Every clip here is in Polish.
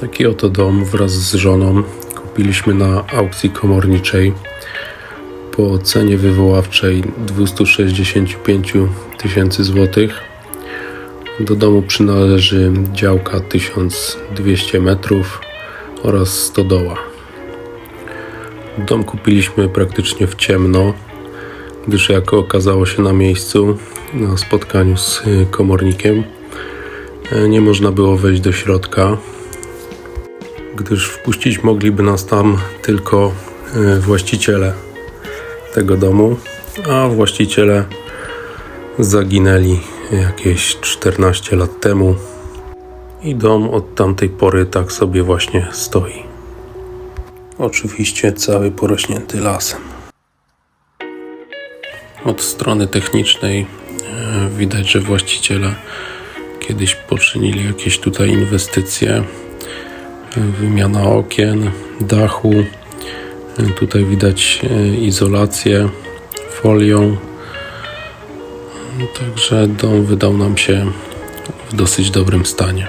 Taki oto dom wraz z żoną kupiliśmy na aukcji komorniczej po cenie wywoławczej 265 tysięcy złotych. Do domu przynależy działka 1200 metrów oraz stodoła. Dom kupiliśmy praktycznie w ciemno, gdyż jak okazało się na miejscu, na spotkaniu z komornikiem, nie można było wejść do środka, gdyż wpuścić mogliby nas tam tylko e, właściciele tego domu, a właściciele zaginęli jakieś 14 lat temu i dom od tamtej pory tak sobie właśnie stoi. Oczywiście cały porośnięty lasem. Od strony technicznej e, widać, że właściciele kiedyś poczynili jakieś tutaj inwestycje. Wymiana okien, dachu. Tutaj widać e, izolację folią. Także dom wydał nam się w dosyć dobrym stanie.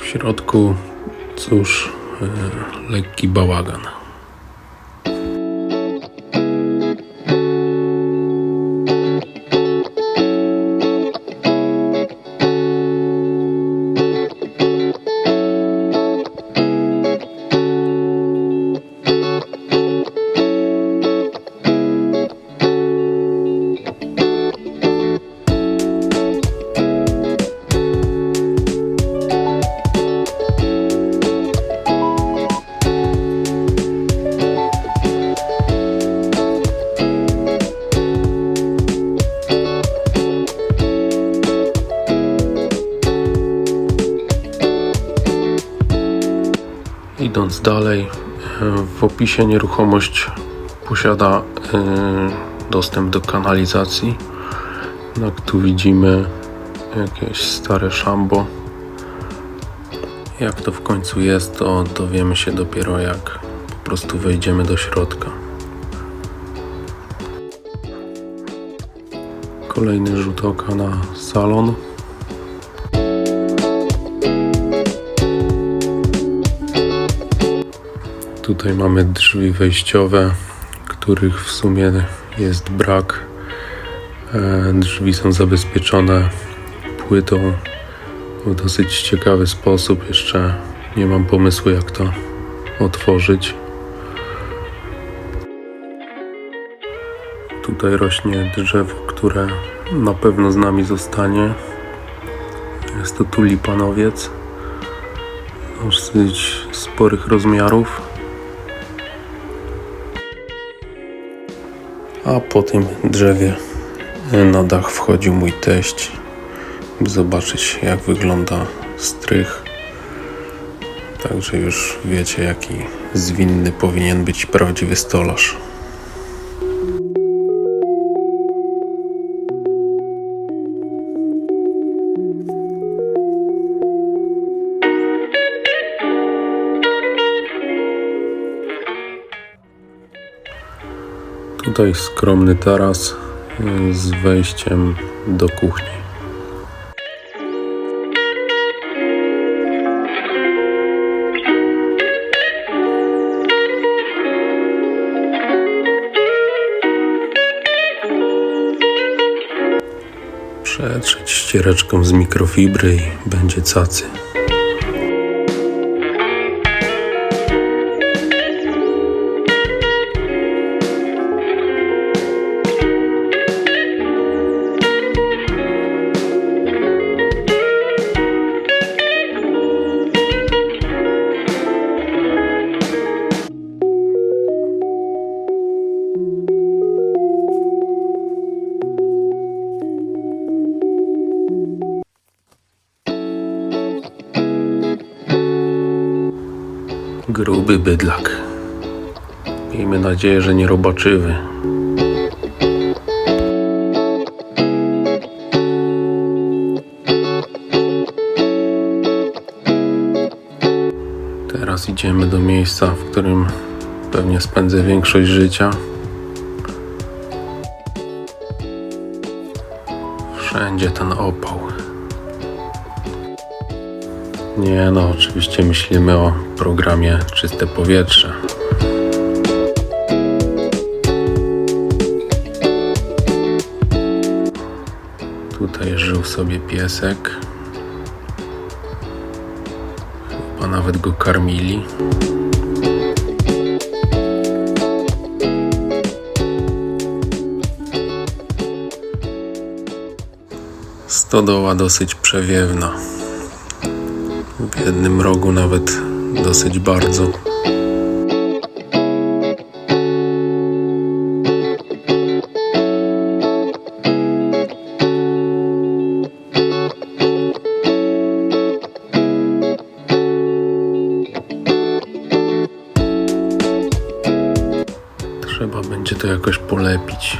W środku, cóż, e, lekki bałagan. Idąc dalej, e, w opisie nieruchomość posiada e, dostęp do kanalizacji. Jak tu widzimy jakieś stare szambo. Jak to w końcu jest, to dowiemy się dopiero jak po prostu wejdziemy do środka. Kolejny rzut oka na salon. Tutaj mamy drzwi wejściowe, których w sumie jest brak. E, Drzwi są zabezpieczone płytą w dosyć ciekawy sposób. Jeszcze nie mam pomysłu, jak to otworzyć. Tutaj rośnie drzewo, które na pewno z nami zostanie. Jest to tulipanowiec dosyć sporych rozmiarów. A po tym drzewie na dach wchodził mój teść, by zobaczyć jak wygląda strych. Także już wiecie jaki zwinny powinien być prawdziwy stolarz. Tutaj skromny taras y, z wejściem do kuchni. Przetrzeć ściereczką z mikrofibry i będzie cacy. Gruby bydlak. Miejmy nadzieję, że nie robaczywy. Teraz idziemy do miejsca, w którym pewnie spędzę większość życia. Wszędzie ten opał. Nie no, oczywiście myślimy o programie Czyste Powietrze. Tutaj żył sobie piesek. Chyba nawet go karmili. Stodoła dosyć przewiewna. Jednym rogu nawet dosyć bardzo. Trzeba będzie to jakoś polepić.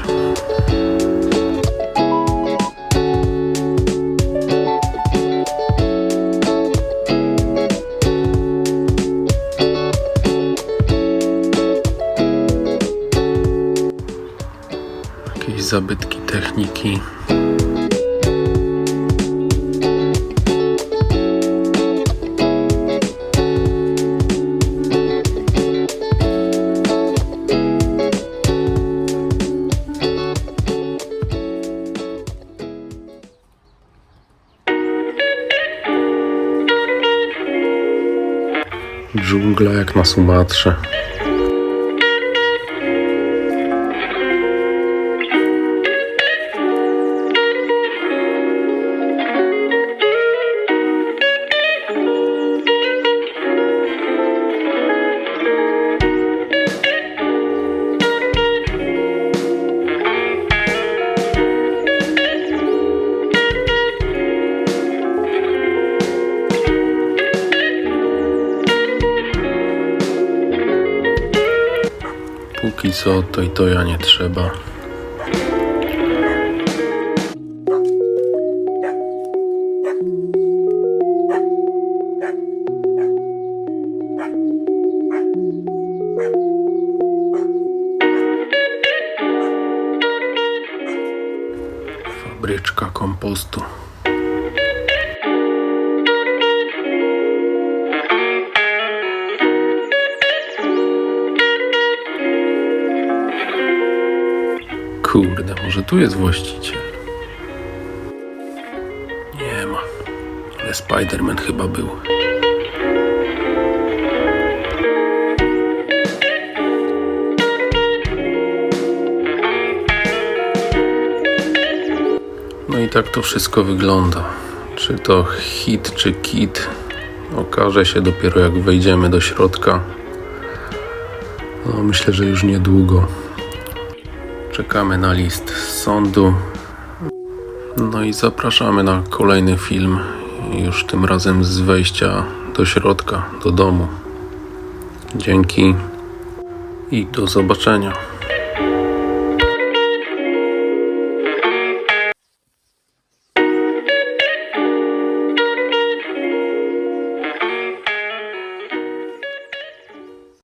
Jakieś zabytki techniki. Dżungla jak na Sumatrze. Póki co to i to ja nie trzeba. Fabryczka kompostu. Kurde, może tu jest właściciel? Nie ma. Ale Spiderman chyba był. No i tak to wszystko wygląda. Czy to hit, czy kit, okaże się dopiero jak wejdziemy do środka. No, myślę, że już niedługo. Czekamy na list z sądu. No i zapraszamy na kolejny film, już tym razem z wejścia do środka, do domu. Dzięki i do zobaczenia.